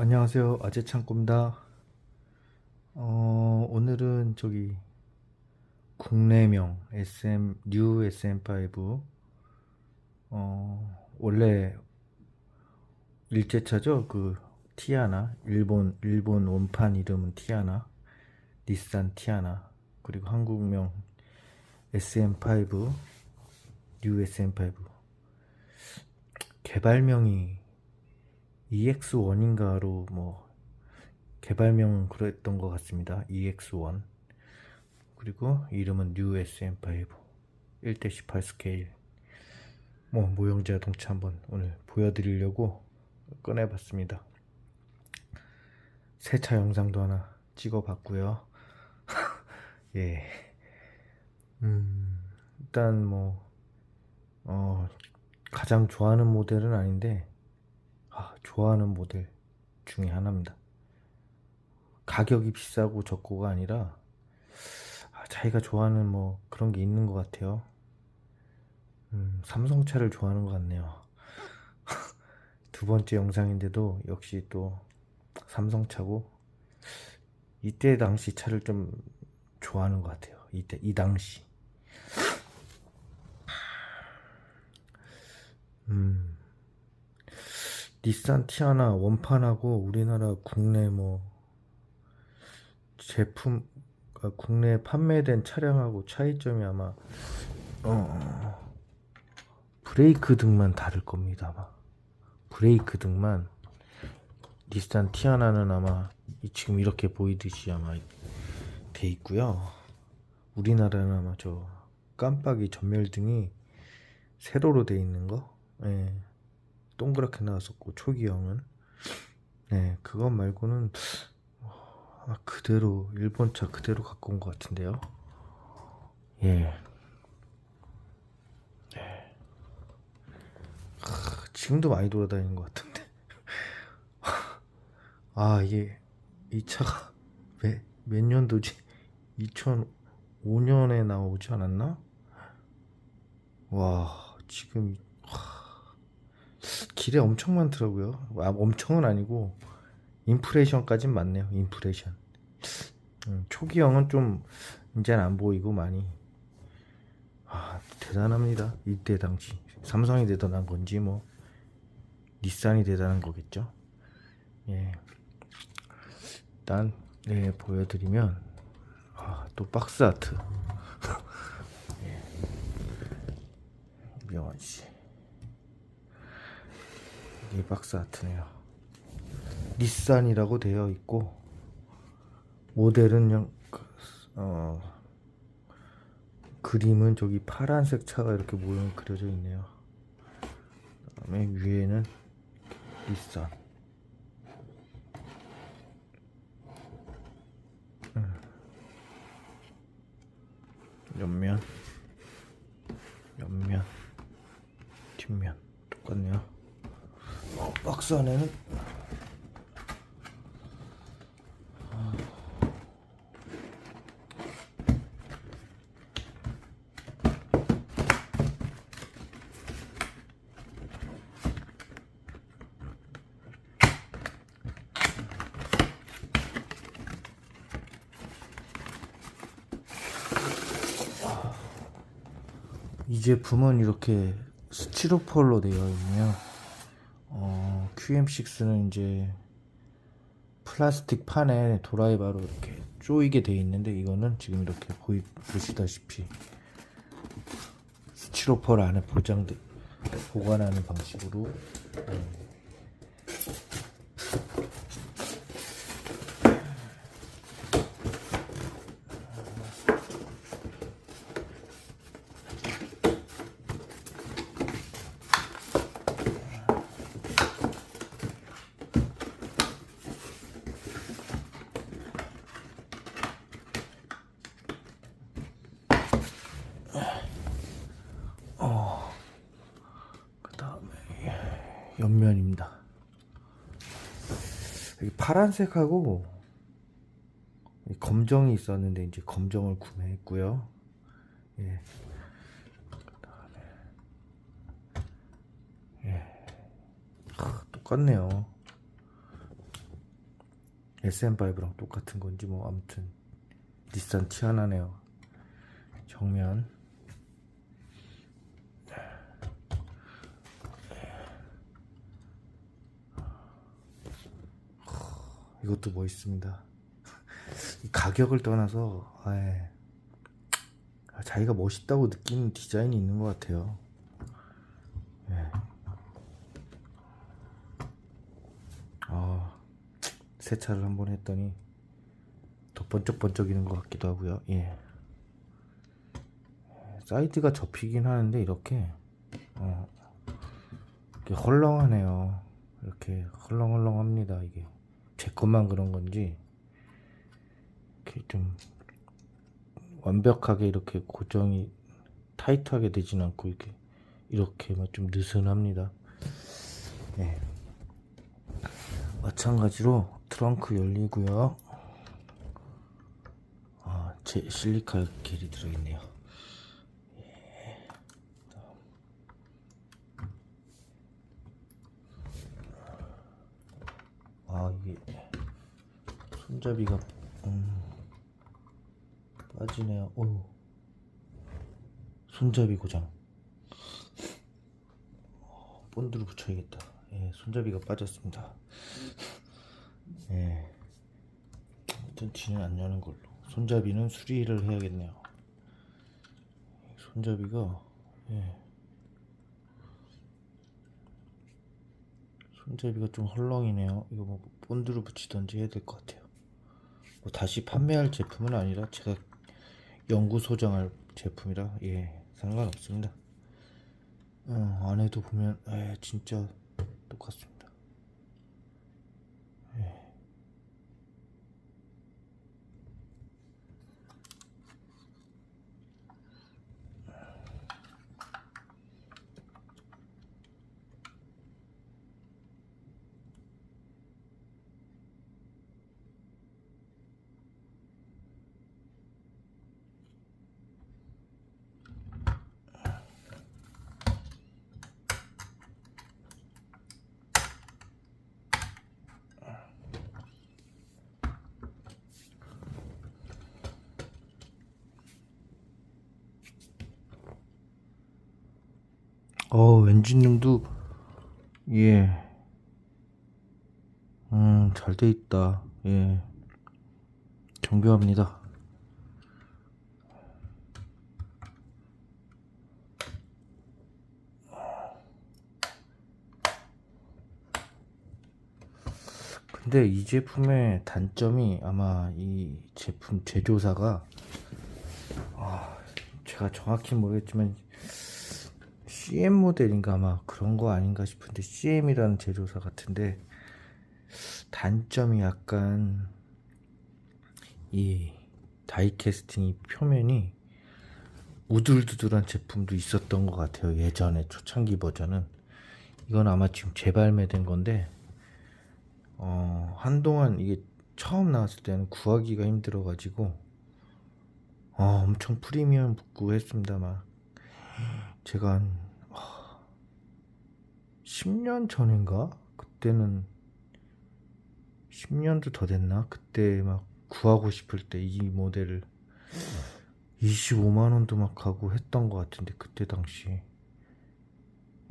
안녕하세요. 아재 창고입니다. 어, 오늘은 저기 국내명 SM 뉴 SM5 어, 원래 일제차죠. 그 티아나 일본 일본 원판 이름은 티아나 닛산 티아나 그리고 한국명 SM5 뉴 SM5 개발명이 EX1인가로 뭐 개발명 그랬던 것 같습니다. EX1 그리고 이름은 New SM5 1대18 스케일 뭐 모형 자동차 한번 오늘 보여드리려고 꺼내봤습니다. 세차 영상도 하나 찍어봤고요. 예. 음, 일단 뭐 어, 가장 좋아하는 모델은 아닌데 아, 좋아하는 모델 중에 하나입니다. 가격이 비싸고 적고가 아니라 아, 자기가 좋아하는 뭐 그런 게 있는 것 같아요. 음, 삼성차를 좋아하는 것 같네요. 두 번째 영상인데도 역시 또 삼성차고 이때 당시 차를 좀 좋아하는 것 같아요. 이때 이 당시. 음. 닛산 티아나 원판하고 우리나라 국내 뭐 제품 아, 국내 판매된 차량하고 차이점이 아마 어 브레이크 등만 다를 겁니다 아마. 브레이크 등만. 닛산 티아나는 아마 이- 지금 이렇게 보이듯이 아마 돼 있고요. 우리나라는 아마 저 깜빡이 전멸등이 세로로 돼 있는 거? 예. 동그랗게 나왔었고 초기형은. 네 그것 말고는 아, 그대로 일본 차 그대로 갖고 온 것 같은데요. 예. 네. 크, 지금도 많이 돌아다니는 것 같은데. 아 이게 이 차가 몇, 몇 년도지? 2005년에 나오지 않았나? 와 지금 이- 길에 엄청 많더라고요. 아, 엄청은 아니고 인프레션까진 많네요. 인프레션. 음, 초기형은 좀 이제는 안 보이고 많이. 아, 대단합니다. 이때 당시 삼성이 대단한 건지 뭐 닛산이 대단한 거겠죠. 예. 일단 네 보여드리면 아, 또 박스 아트. 예. 명환 씨. 이 박스 아트네요. 닛산이라고 되어 있고 모델은 영, 그, 어, 그림은 저기 파란색 차가 이렇게 모양 그려져 있네요. 그다음에 위에는 닛산. 음. 옆면, 옆면, 뒷면 똑같네요. 어, 박스 안에는 이 제품은 이렇게 스티로폴로 되어 있네요. 어, QM6는 이제 플라스틱 판에 도라이바로 이렇게 조이게 돼 있는데 이거는 지금 이렇게 보이, 보시다시피 스티로폴 안에 보장돼 보관하는 방식으로 옆면입니다. 여기 파란색하고 이 검정이 있었는데 이제 검정을 구매했고요. 예. 그다음에 예. 아, 똑같네요. SM5랑 똑같은 건지 뭐 아무튼 닛산 티아나네요 정면 이것도 멋있습니다 이 가격을 떠나서 아예 아, 자기가 멋있다고 느끼는 디자인이 있는 것 같아요 예. 아 세차를 한번 했더니 더 번쩍번쩍이는 것 같기도 하고요. 예. 사이드가 접히긴 하는데 이렇게 어, 이렇게 헐렁하네요. 이렇게 헐렁헐렁합니다. 이게 제 것만 그런 건지 이렇게 좀 완벽하게 이렇게 고정이 타이트하게 되진 않고 이렇게 이렇게 막좀 느슨합니다. 네. 마찬가지로 트렁크 열리고요. 아, 제 실리카 겔이 들어있네요. 예. 아 이게 손잡이가 음, 빠지네요. 오, 손잡이 고장. 본드를 붙여야겠다. 예, 손잡이가 빠졌습니다. 예. 아무튼 뒤는 안 여는 걸로. 손잡이는 수리를 해야겠네요. 손잡이가 예. 손잡이가 좀 헐렁이네요. 이거 뭐 본드를 붙이던지 해야 될 것 같아요. 뭐 다시 판매할 제품은 아니라 제가 연구 소장할 제품이라 예 상관없습니다. 어, 안에도 보면 예 진짜 똑같습니다. 어, 엔진룸도 예. 음, 잘 돼 있다. 예. 정교합니다. 근데 이 제품의 단점이 아마 이 제품 제조사가 아, 제가 정확히 모르겠지만 CM 모델인가 아마 그런 거 아닌가 싶은데 CM이라는 제조사 같은데 단점이 약간 이 다이캐스팅이 표면이 우둘두둘한 제품도 있었던 것 같아요. 예전에 초창기 버전은. 이건 아마 지금 재발매된 건데 어 한동안 이게 처음 나왔을 때는 구하기가 힘들어 가지고 어 엄청 프리미엄 붙고 했습니다만. 제가 한 10년 전인가? 그때는 10년도 더 됐나? 그때 막 구하고 싶을 때 이 모델을 25만 원도 막 하고 했던 것 같은데 그때 당시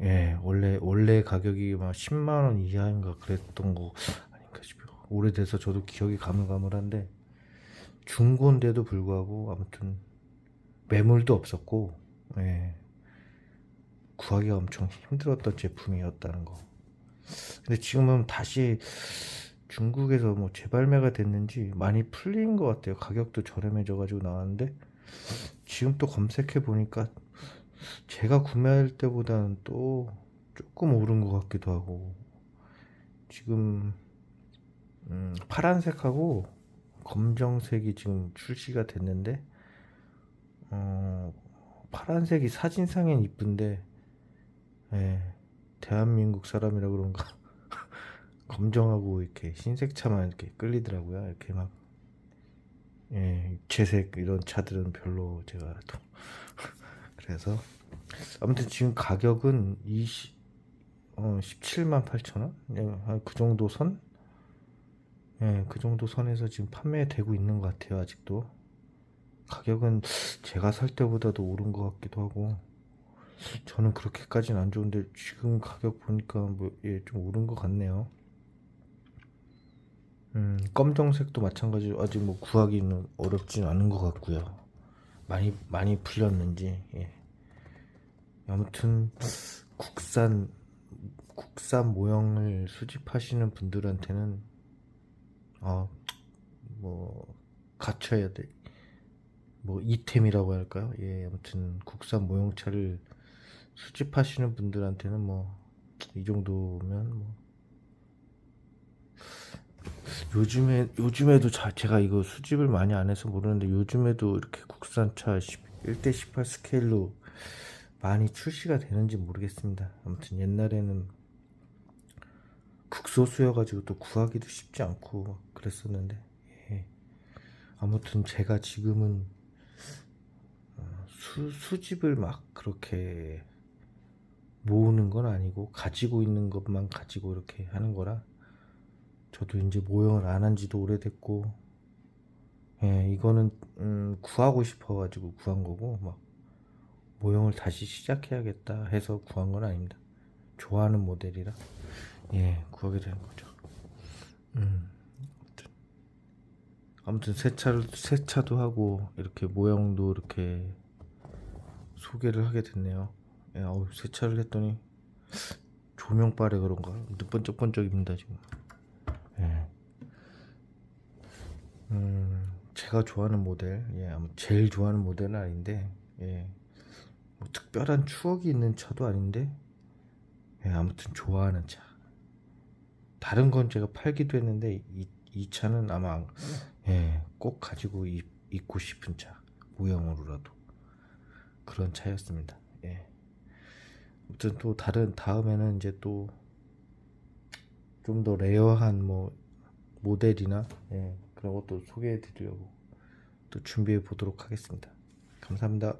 예 원래 원래 가격이 막 10만 원 이하인가 그랬던 거 아닌가 싶어요 오래돼서 저도 기억이 가물가물한데 중고인데도 불구하고 아무튼 매물도 없었고 예 구하기가 엄청 힘들었던 제품이었다는 거. 근데 지금은 다시 중국에서 뭐 재발매가 됐는지 많이 풀린 것 같아요. 가격도 저렴해져가지고 나왔는데 지금 또 검색해 보니까 제가 구매할 때보다는 또 조금 오른 것 같기도 하고 지금 음, 파란색하고 검정색이 지금 출시가 됐는데 어, 파란색이 사진상엔 이쁜데 예, 대한민국 사람이라 그런가 검정하고 이렇게 흰색 차만 이렇게 끌리더라고요. 이렇게 막 예, 입체색 이런 차들은 별로 제가 또 그래서 아무튼 지금 가격은 20 어, 17만 8천 원? 예, 한그 정도 선? 예, 그 정도 선에서 지금 판매되고 있는 것 같아요, 아직도. 가격은 제가 살 때보다도 오른 것 같기도 하고, 저는 그렇게까지는 안 좋은데, 지금 가격 보니까 뭐, 예, 좀 오른 것 같네요. 음, 검정색도 마찬가지로 아직 뭐 구하기는 어렵진 않은 것 같고요. 많이, 많이 풀렸는지, 예. 아무튼, 국산, 국산 모형을 수집하시는 분들한테는 아, 뭐 갖춰야 돼. 뭐 이템이라고 할까요? 예, 아무튼 국산 모형차를 수집하시는 분들한테는 뭐 이 정도면 뭐 요즘에 요즘에도 자, 제가 이거 수집을 많이 안 해서 모르는데 요즘에도 이렇게 국산차 1대 18 스케일로 많이 출시가 되는지 모르겠습니다. 아무튼 옛날에는 극소수여가지고 또 구하기도 쉽지 않고 막 그랬었는데 예. 아무튼 제가 지금은 어, 수, 수집을 막 그렇게 모으는 건 아니고 가지고 있는 것만 가지고 이렇게 하는 거라 저도 이제 모형을 안 한 지도 오래됐고 예, 이거는 음, 구하고 싶어 가지고 구한 거고 막 모형을 다시 시작해야겠다 해서 구한 건 아닙니다. 좋아하는 모델이라 예, 구하게 되는 거죠. 음, 아무튼, 아무튼 세차를 세차도 하고 이렇게 모형도 이렇게 소개를 하게 됐네요. 예, 어우, 세차를 했더니 조명빨에 그런가 눈 번쩍번쩍입니다 지금. 예. 음, 제가 좋아하는 모델, 예, 제일 좋아하는 모델은 아닌데, 예, 뭐 특별한 추억이 있는 차도 아닌데, 예, 아무튼 좋아하는 차. 다른 건 제가 팔기도 했는데 이, 이 차는 아마 예, 꼭 가지고 있, 있고 싶은 차 모형으로라도 그런 차였습니다. 예. 아무튼 또 다른 다음에는 이제 또 좀 더 레어한 뭐 모델이나 예, 그런 것도 소개해 드리려고 또 준비해 보도록 하겠습니다. 감사합니다.